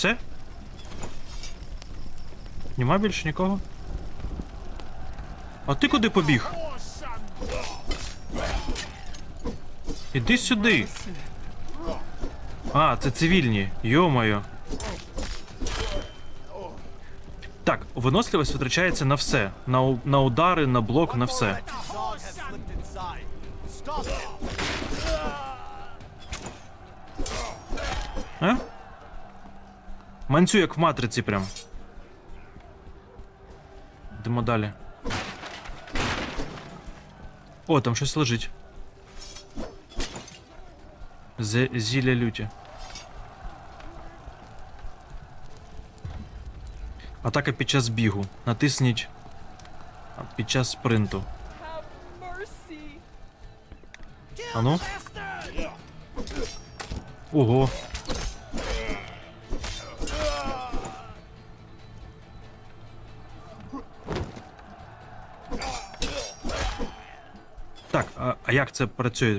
Все? Нема більше нікого? А ти куди побіг? Іди сюди. А, це цивільні. Йо-моє. Так, виносливість витрачається на все. На, на удари, на блок, на все. А? Манцю як в матриці прям. Йдемо далі. О, там щось лежить. З зілля люті. Атака під час бігу. Натисніть під час спринту. Ану. Ого. Так, а, як це працює?